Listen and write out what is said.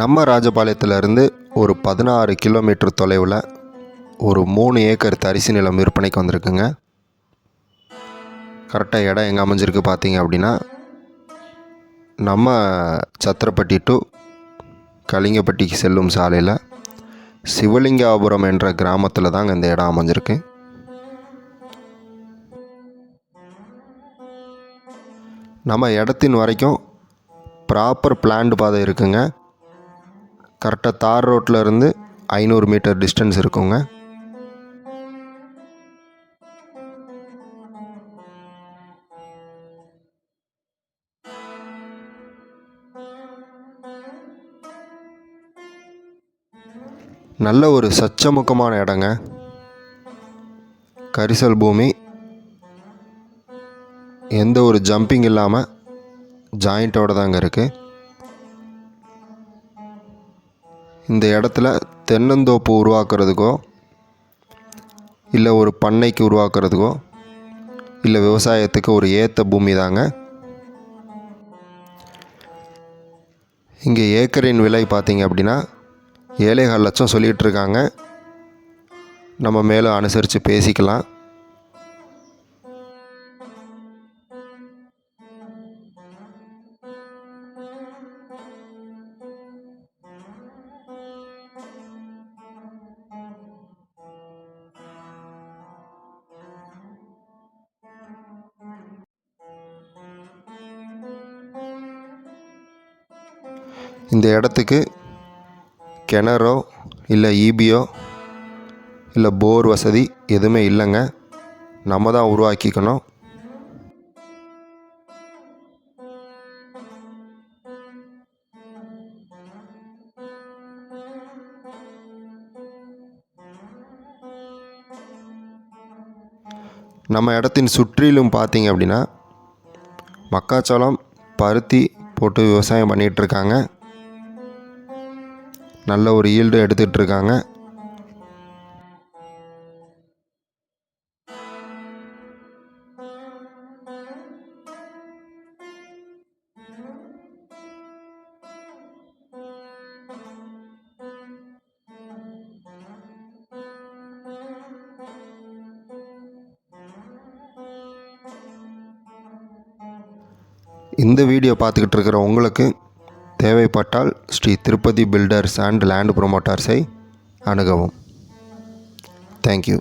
நம்ம ராஜபாளையத்திலிருந்து ஒரு பதினாறு கிலோமீட்டர் தொலைவில் ஒரு மூணு ஏக்கர் தரிசு நிலம் விற்பனைக்கு வந்திருக்குங்க. கரெக்டாக இடம் எங்கே அமைஞ்சிருக்கு பார்த்தீங்க அப்படின்னா நம்ம சத்திரப்பட்டி டு கலிங்கப்பட்டிக்கு செல்லும் சாலையில் சிவலிங்காபுரம் என்ற கிராமத்தில் தாங்க இந்த இடம் அமைஞ்சிருக்கு. நம்ம இடத்தின் வரைக்கும் ப்ராப்பர் பிளான்டு பாதை இருக்குங்க. கரெக்டாக தார் ரோட்டில் இருந்து ஐநூறு மீட்டர் டிஸ்டன்ஸ் இருக்குங்க. நல்ல ஒரு சச்சமுக்கமான இடங்க. கரிசல் பூமி. எந்த ஒரு ஜம்பிங் இல்லாமல் ஜாயிண்ட்டோடு தாங்க இருக்குது இந்த இடத்துல தென்னந்தோப்பு உருவாக்குறதுக்கோ இல்லை ஒரு பண்ணைக்கு உருவாக்குறதுக்கோ இல்லை விவசாயத்துக்கு ஒரு ஏற்ற பூமி தாங்க. இங்கே ஏக்கரின் விலை பார்த்திங்க அப்படின்னா ஏழைகள் லட்சம் சொல்லிகிட்டு இருக்காங்க. நம்ம மேலும் அனுசரித்து பேசிக்கலாம். இந்த இடத்துக்கு கிணறோ இல்லை ஈபியோ இல்லை போர் வசதி எதுவுமே இல்லைங்க. நம்ம தான் உருவாக்கிக்கணும். நம்ம இடத்தின் சுற்றிலும் பார்த்தீங்க அப்படின்னா மக்காச்சோளம் பருத்தி போட்டு விவசாயம் பண்ணிகிட்டு இருக்காங்க. நல்ல ஒரு ஈல்டு எடுத்துகிட்டு இருக்காங்க இந்த வீடியோ பார்த்துக்கிட்டு இருக்கிற உங்களுக்கு தேவைப்பட்டால் Sri Tirupati builders and land ப்ரொமோட்டர்ஸை அணுகவும். Thank you